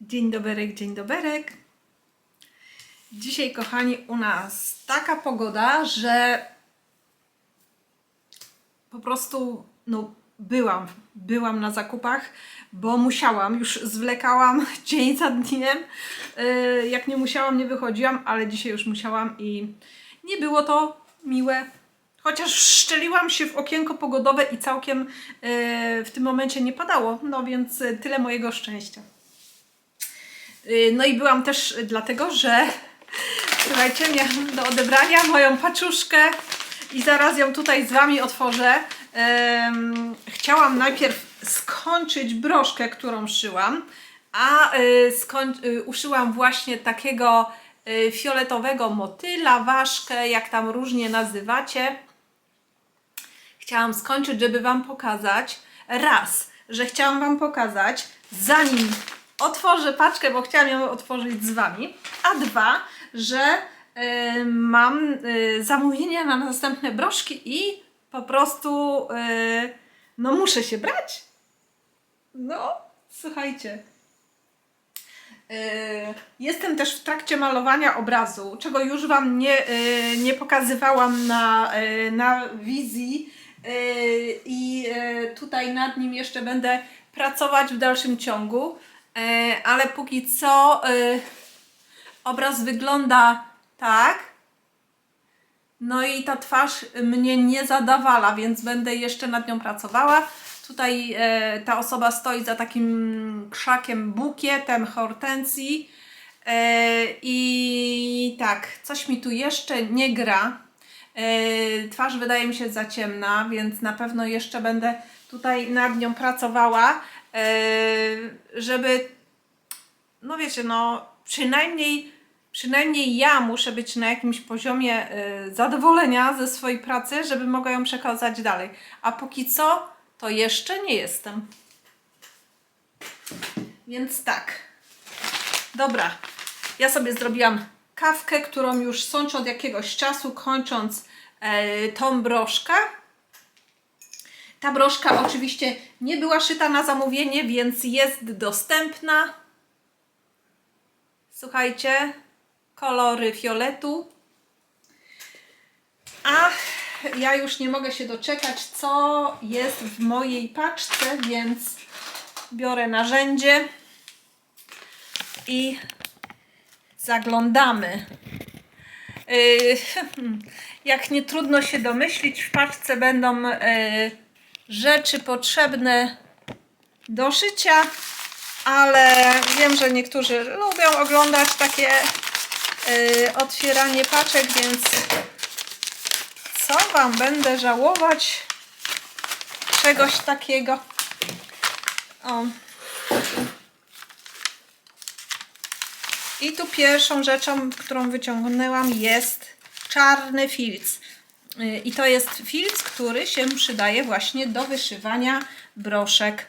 Dzień doberek, dzień doberek. Dzisiaj, kochani, u nas taka pogoda, że po prostu, no, byłam, byłam na zakupach, bo musiałam, już zwlekałam dzień za dniem. Yy, Jak nie musiałam, nie wychodziłam, ale dzisiaj już musiałam i nie było to miłe. Chociaż szczeliłam się w okienko pogodowe i całkiem yy, w tym momencie nie padało, no więc yy, tyle mojego szczęścia. Yy, No i byłam też dlatego, że słuchajcie, miałam do odebrania moją paczuszkę i zaraz ją tutaj z Wami otworzę. Chciałam najpierw skończyć broszkę, którą szyłam, a y, y, uszyłam właśnie takiego y, fioletowego motyla, ważkę, jak tam różnie nazywacie chciałam skończyć, żeby Wam pokazać raz, że chciałam Wam pokazać, zanim otworzę paczkę, bo chciałam ją otworzyć z Wami, a dwa, że y, mam y, zamówienia na następne broszki i po prostu y, no muszę się brać. No, słuchajcie. Y, Jestem też w trakcie malowania obrazu, czego już Wam nie, y, nie pokazywałam na, y, na wizji. I tutaj nad nim jeszcze będę pracować w dalszym ciągu, ale póki co y, obraz wygląda tak. No i ta twarz mnie nie zadawala, więc będę jeszcze nad nią pracowała. Tutaj e, ta osoba stoi za takim krzakiem, bukietem hortensji. E, I tak, coś mi tu jeszcze nie gra. E, twarz wydaje mi się za ciemna, więc na pewno jeszcze będę tutaj nad nią pracowała, e, żeby, no wiecie, no przynajmniej, przynajmniej ja muszę być na jakimś poziomie e, zadowolenia ze swojej pracy, żeby mogła ją przekazać dalej. A póki co, to jeszcze nie jestem. Więc tak. Dobra, ja sobie zrobiłam kawkę, którą już sączę od jakiegoś czasu, kończąc e, tą broszkę. Ta broszka oczywiście nie była szyta na zamówienie, więc jest dostępna. Słuchajcie, kolory fioletu. A ja już nie mogę się doczekać, co jest w mojej paczce, więc biorę narzędzie i zaglądamy. Yy, Jak nie trudno się domyślić, w paczce będą yy, rzeczy potrzebne do szycia, ale wiem, że niektórzy lubią oglądać takie yy, otwieranie paczek, więc co Wam będę żałować czegoś takiego. O. I tu pierwszą rzeczą, którą wyciągnęłam jest czarny filc. Y, I to jest filc, który się przydaje właśnie do wyszywania broszek.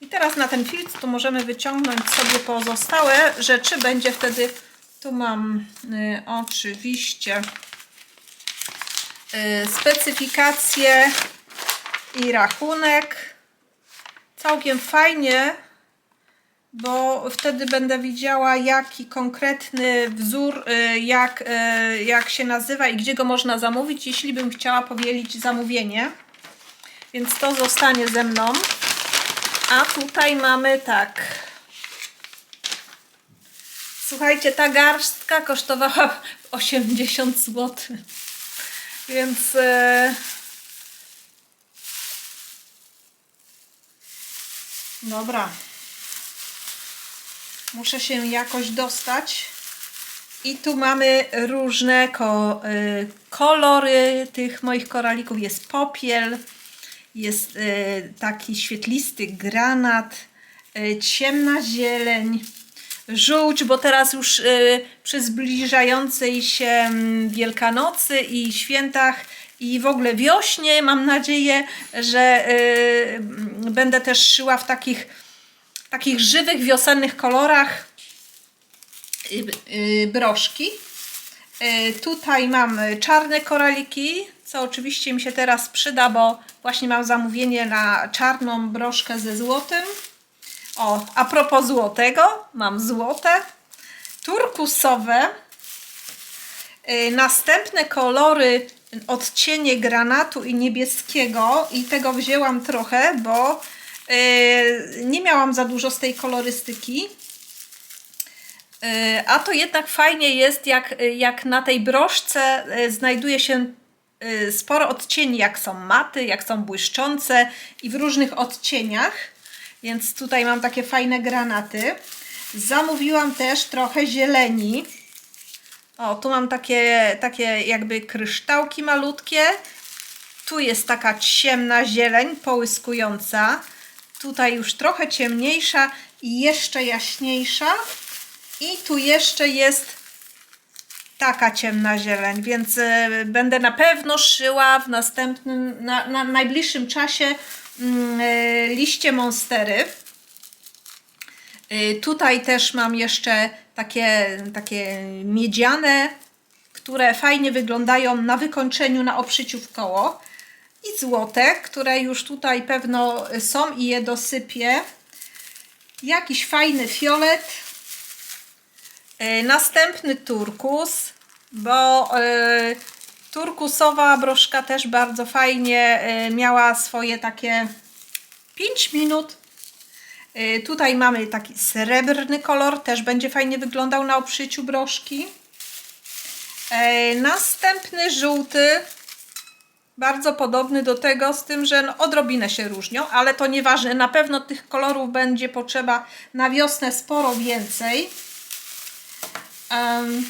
I teraz na ten filc tu możemy wyciągnąć sobie pozostałe rzeczy. Będzie wtedy, tu mam y, oczywiście y, specyfikację i rachunek. Całkiem fajnie, bo wtedy będę widziała jaki konkretny wzór, y, jak, y, jak się nazywa i gdzie go można zamówić, jeśli bym chciała powielić zamówienie. Więc to zostanie ze mną. A tutaj mamy tak. Słuchajcie, ta garstka kosztowała 80 zł. Więc e, dobra. Muszę się jakoś dostać. I tu mamy różne ko y, kolory tych moich koralików. Jest popiel, jest y, taki świetlisty granat, y, ciemna zieleń, żółć, bo teraz już przy zbliżającej się mm, Wielkanocy i świętach i w ogóle wiośnie mam nadzieję, że będę też szyła w takich, takich żywych, wiosennych kolorach y, y, broszki. Y, Tutaj mam czarne koraliki, co oczywiście mi się teraz przyda, bo właśnie mam zamówienie na czarną broszkę ze złotym. O, a propos złotego, mam złote, turkusowe, Następne kolory, odcienie granatu i niebieskiego i tego wzięłam trochę, bo nie miałam za dużo z tej kolorystyki. Y, A to jednak fajnie jest, jak, jak na tej broszce y, znajduje się sporo odcieni, jak są maty, jak są błyszczące i w różnych odcieniach. Więc tutaj mam takie fajne granaty. Zamówiłam też trochę zieleni. O, tu mam takie, takie jakby kryształki malutkie. Tu jest taka ciemna zieleń, połyskująca. Tutaj już trochę ciemniejsza i jeszcze jaśniejsza. I tu jeszcze jest taka ciemna zieleń, więc e, będę na pewno szyła w następnym, na, na najbliższym czasie mm, e, liście monstery. Y, Tutaj też mam jeszcze takie, takie miedziane, które fajnie wyglądają na wykończeniu, na obszyciu w koło. I złote, które już tutaj pewno są i je dosypię. Jakiś fajny fiolet. Y, Następny turkus, bo y, turkusowa broszka też bardzo fajnie y, miała swoje takie 5 minut Tutaj mamy taki srebrny kolor, też będzie fajnie wyglądał na obszyciu broszki. E, Następny żółty, bardzo podobny do tego, z tym, że no odrobinę się różnią, ale to nieważne. Na pewno tych kolorów będzie potrzeba na wiosnę sporo więcej. Em,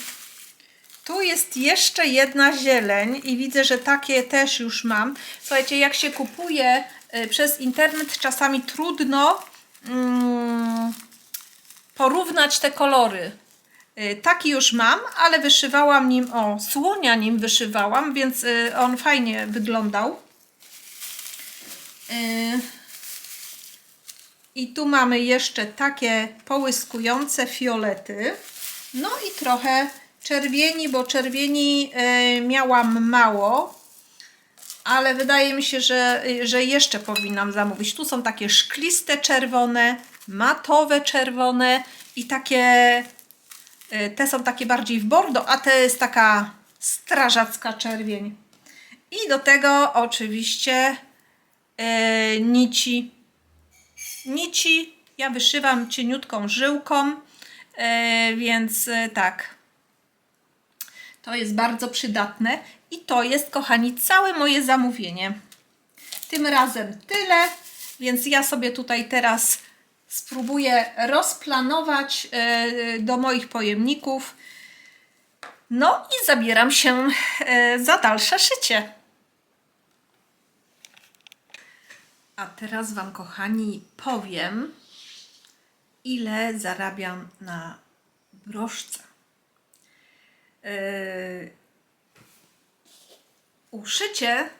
tu jest jeszcze jedna zieleń i widzę, że takie też już mam. Słuchajcie, jak się kupuje y, przez internet, czasami trudno mm, porównać te kolory. Y, Taki już mam, ale wyszywałam nim, o, słonia nim wyszywałam, więc y, on fajnie wyglądał. Y, I tu mamy jeszcze takie połyskujące fiolety. No i trochę czerwieni, bo czerwieni miałam mało ale wydaje mi się, że, że jeszcze powinnam zamówić. Tu są takie szkliste czerwone, matowe czerwone i takie, te są takie bardziej w bordo, a te jest taka strażacka czerwień. I do tego oczywiście y, nici. Nici ja wyszywam cieniutką żyłką, y, więc y, tak. To jest bardzo przydatne i to jest, kochani, całe moje zamówienie. Tym razem tyle, więc ja sobie tutaj teraz spróbuję rozplanować e, do moich pojemników. No i zabieram się e, za dalsze szycie. A teraz Wam, kochani, powiem, ile zarabiam na broszce. Yy, uszycie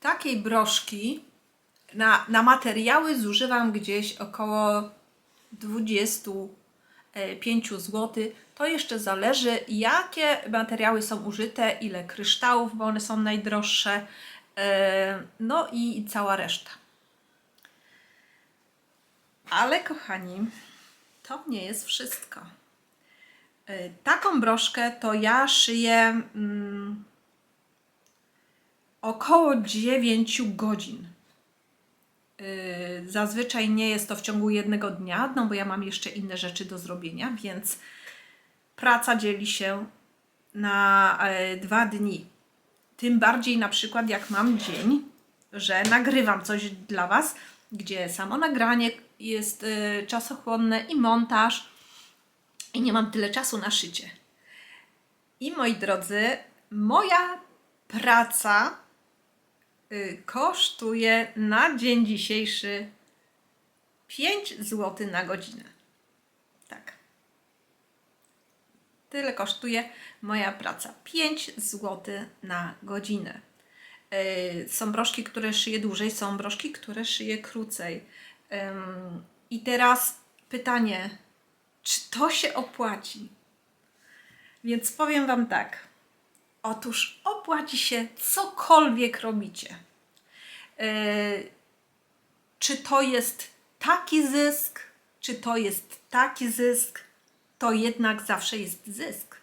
takiej broszki na, na materiały zużywam gdzieś około 25 zł. To jeszcze zależy, jakie materiały są użyte, ile kryształów, bo one są najdroższe, yy, no i cała reszta. Ale kochani, to nie jest wszystko. Y, Taką broszkę to ja szyję mm, około 9 godzin. Y, Zazwyczaj nie jest to w ciągu jednego dnia, no bo ja mam jeszcze inne rzeczy do zrobienia, więc praca dzieli się na e, dwa dni. Tym bardziej na przykład jak mam dzień, że nagrywam coś dla Was, gdzie samo nagranie jest y, czasochłonne i montaż i nie mam tyle czasu na szycie. I moi drodzy, moja praca y, kosztuje na dzień dzisiejszy 5 zł na godzinę. Tak. Tyle kosztuje moja praca. 5 zł na godzinę. Y, Są broszki, które szyję dłużej, są broszki, które szyję krócej. I teraz pytanie, czy to się opłaci? Więc powiem Wam tak. Otóż opłaci się cokolwiek robicie. Yy, czy to jest taki zysk, czy to jest taki zysk, to jednak zawsze jest zysk.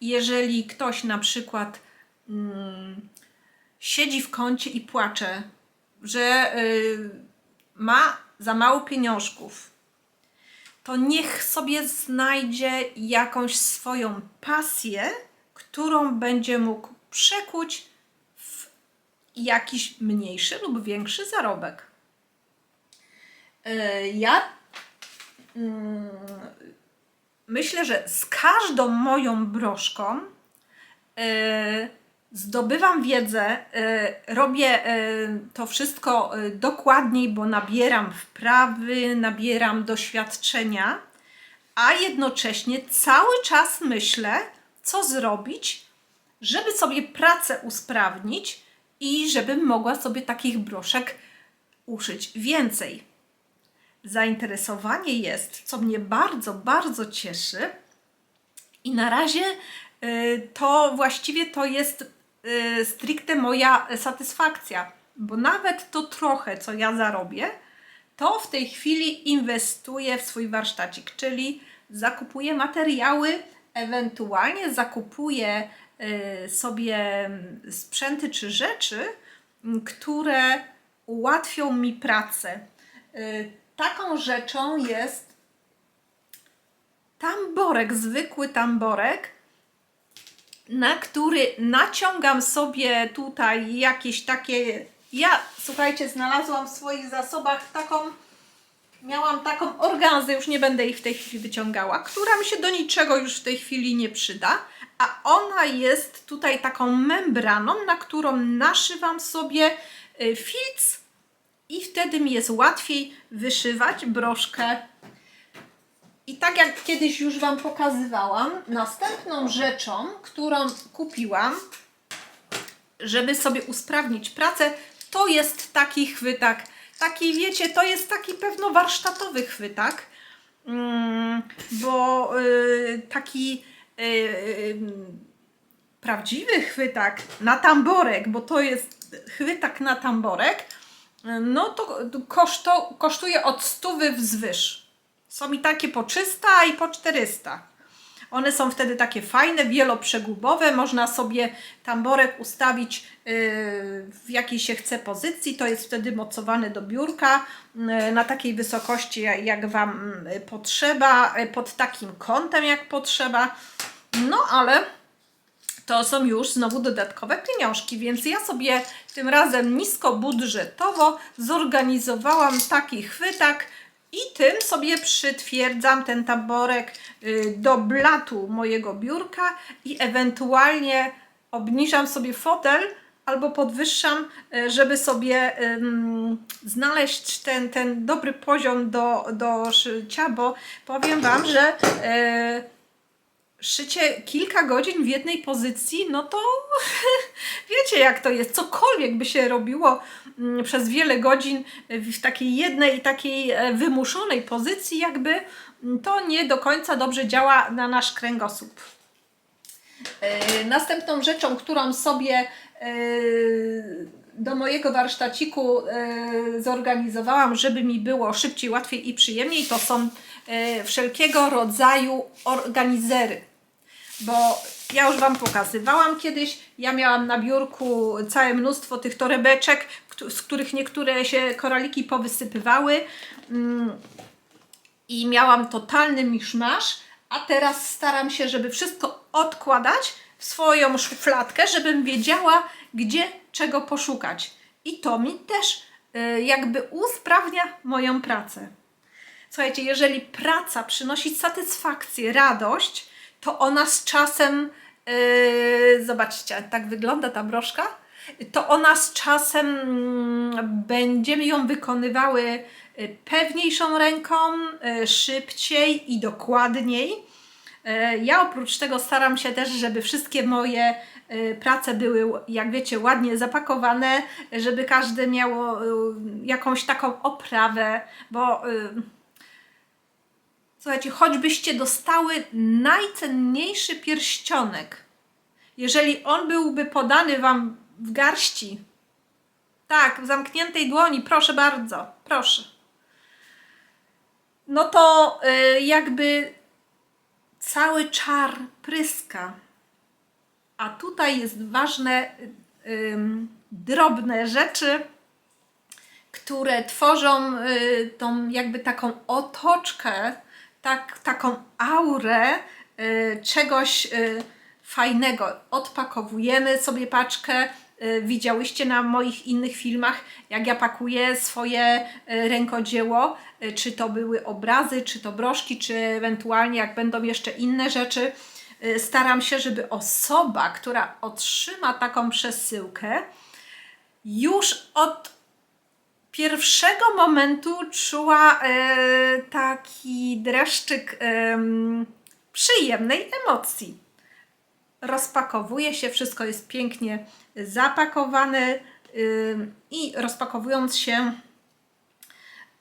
Jeżeli ktoś na przykład mm, siedzi w kącie i płacze, że y, ma za mało pieniążków, to niech sobie znajdzie jakąś swoją pasję, którą będzie mógł przekuć w jakiś mniejszy lub większy zarobek. E, Ja mm, myślę, że z każdą moją broszką e, zdobywam wiedzę, e, robię to wszystko dokładniej, bo nabieram wprawy, nabieram doświadczenia, a jednocześnie cały czas myślę, co zrobić, żeby sobie pracę usprawnić i żebym mogła sobie takich broszek uszyć więcej. Zainteresowanie jest, co mnie bardzo, bardzo cieszy. I na razie y, to właściwie to jest y, stricte moja satysfakcja, bo nawet to trochę, co ja zarobię, to w tej chwili inwestuję w swój warsztacik, czyli zakupuję materiały, ewentualnie zakupuję y, sobie mm, sprzęty czy rzeczy, m, które ułatwią mi pracę. Y, Taką rzeczą jest tamborek, zwykły tamborek, na który naciągam sobie tutaj jakieś takie. Ja, słuchajcie, znalazłam w swoich zasobach taką. Miałam taką organzę, już nie będę ich w tej chwili wyciągała, która mi się do niczego już w tej chwili nie przyda, a ona jest tutaj taką membraną, na którą naszywam sobie y, filc i wtedy mi jest łatwiej wyszywać broszkę i tak jak kiedyś już Wam pokazywałam, następną rzeczą, którą kupiłam, żeby sobie usprawnić pracę, to jest taki chwytak. Taki, wiecie, to jest taki pewno warsztatowy chwytak, mm, bo y, taki y, y, prawdziwy chwytak na tamborek, bo to jest chwytak na tamborek, no to koszto, kosztuje od 100 wzwyż. Są i takie po 300 i po 400. One są wtedy takie fajne, wieloprzegubowe. Można sobie tamborek ustawić yy, w jakiej się chce pozycji. To jest wtedy mocowane do biurka yy, na takiej wysokości, jak- Wam yy, potrzeba, pod takim kątem, jak potrzeba. No ale to są już znowu dodatkowe pieniążki, więc ja sobie tym razem niskobudżetowo zorganizowałam taki chwytak i tym sobie przytwierdzam ten taborek y, do blatu mojego biurka i ewentualnie obniżam sobie fotel albo podwyższam, y, żeby sobie znaleźć ten, ten dobry poziom do, do szycia, bo powiem Wam, że y, szycie kilka godzin w jednej pozycji, no to wiecie jak to jest. Cokolwiek by się robiło mm, przez wiele godzin w takiej jednej takiej e, wymuszonej pozycji, jakby mm, to nie do końca dobrze działa na nasz kręgosłup. E, Następną rzeczą, którą sobie e, do mojego warsztaciku zorganizowałam, żeby mi było szybciej, łatwiej i przyjemniej, to są wszelkiego rodzaju organizery. Bo ja już Wam pokazywałam kiedyś, ja miałam na biurku całe mnóstwo tych torebeczek, z których niektóre się koraliki powysypywały. Mm, i miałam totalny miszmasz, a teraz staram się, żeby wszystko odkładać w swoją szufladkę, żebym wiedziała, gdzie czego poszukać. I to mi też y, jakby usprawnia moją pracę. Słuchajcie, jeżeli praca przynosi satysfakcję, radość, to ona z czasem, yy, zobaczcie, tak wygląda ta broszka, to ona z czasem mm, będziemy ją wykonywały y, pewniejszą ręką, y, szybciej i dokładniej. Y, Ja oprócz tego staram się też, żeby wszystkie moje prace były, jak wiecie, ładnie zapakowane, żeby każde miało jakąś taką oprawę, bo Słuchajcie, choćbyście dostały najcenniejszy pierścionek, jeżeli on byłby podany Wam w garści, tak, w zamkniętej dłoni, proszę bardzo, proszę. no to y, jakby cały czar pryska. A tutaj jest ważne y, drobne rzeczy, które tworzą y, tą jakby taką otoczkę, tak, taką aurę y, czegoś y, fajnego. Odpakowujemy sobie paczkę. Y, Widziałyście na moich innych filmach, jak ja pakuję swoje rękodzieło, czy to były obrazy, czy to broszki, czy ewentualnie jak będą jeszcze inne rzeczy. Staram się, żeby osoba, która otrzyma taką przesyłkę, już od pierwszego momentu czuła e, taki dreszczyk em, przyjemnej emocji. Rozpakowuje się, wszystko jest pięknie zapakowane ym, i rozpakowując się,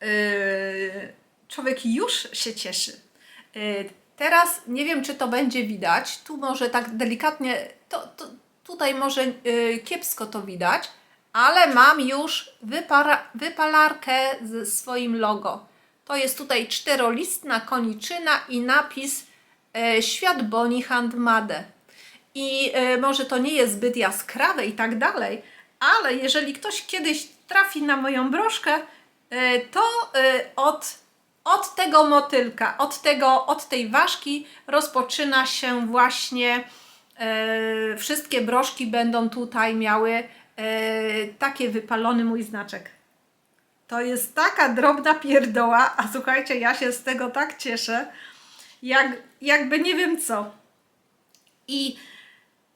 y, człowiek już się cieszy. Y, Teraz nie wiem, czy to będzie widać. Tu może tak delikatnie, to, to, tutaj może y, kiepsko to widać, ale mam już wypalarkę ze swoim logo. To jest tutaj czterolistna koniczyna i napis e, Świat Boni Handmade. I e, może to nie jest zbyt jaskrawe i tak dalej, ale jeżeli ktoś kiedyś trafi na moją broszkę, e, to od, od tego motylka, od, tego, od tej ważki rozpoczyna się właśnie wszystkie broszki będą tutaj miały takie wypalony mój znaczek. To jest taka drobna pierdoła, a słuchajcie, ja się z tego tak cieszę, jak, jakby nie wiem co. I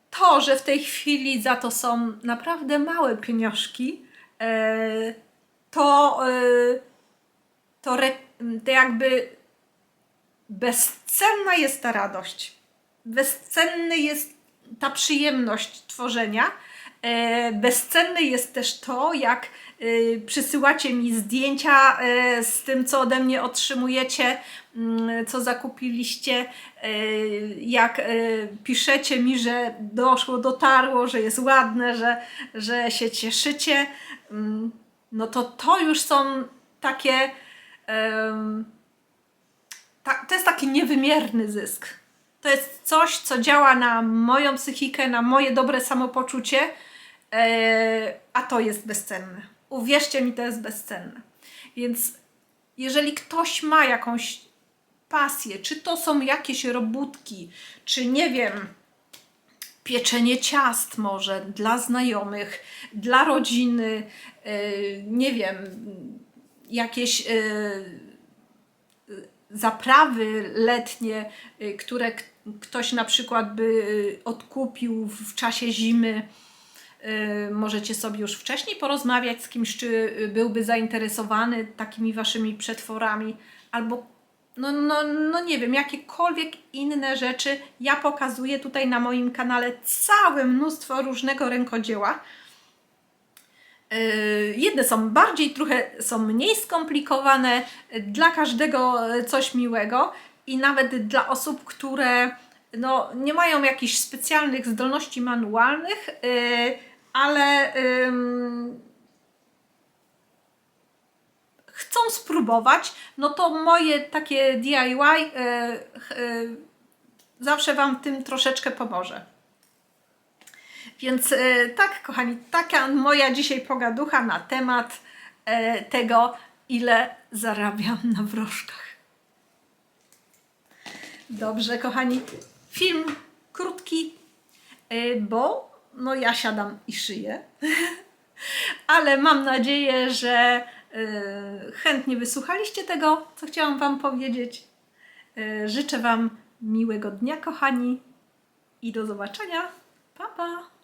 to, że w tej chwili za to są naprawdę małe pieniążki, e, to, e, to, re, to jakby bezcenna jest ta radość. Bezcenny jest ta przyjemność tworzenia. E, bezcenne jest też to, jak e, przysyłacie mi zdjęcia e, z tym, co ode mnie otrzymujecie, mm, co zakupiliście, jak piszecie mi, że doszło, dotarło, że jest ładne, że, że się cieszycie. Mm, No to to już są takie. to jest taki niewymierny zysk. To jest coś, co działa na moją psychikę, na moje dobre samopoczucie, a to jest bezcenne. Uwierzcie mi, to jest bezcenne. Więc jeżeli ktoś ma jakąś pasję, czy to są jakieś robótki, czy nie wiem, pieczenie ciast może dla znajomych, dla rodziny, e, nie wiem, jakieś e, zaprawy letnie, które ktoś na przykład by odkupił w czasie zimy. Y, Możecie sobie już wcześniej porozmawiać z kimś, czy y, byłby zainteresowany takimi waszymi przetworami, albo no, no, no nie wiem, jakiekolwiek inne rzeczy. Ja pokazuję tutaj na moim kanale całe mnóstwo różnego rękodzieła. Yy, Jedne są bardziej, trochę są mniej skomplikowane, dla każdego coś miłego i nawet dla osób, które no, nie mają jakichś specjalnych zdolności manualnych, yy, ale ym, chcą spróbować, no to moje takie DIY yy, yy, zawsze Wam tym troszeczkę pomoże. Więc e, tak, kochani, taka moja dzisiaj pogaducha na temat e, tego, ile zarabiam na wróżkach. Dobrze, kochani, film krótki, e, bo no ja siadam i szyję, ale mam nadzieję, że e, chętnie wysłuchaliście tego, co chciałam Wam powiedzieć. E, Życzę Wam miłego dnia, kochani, i do zobaczenia. Pa, pa!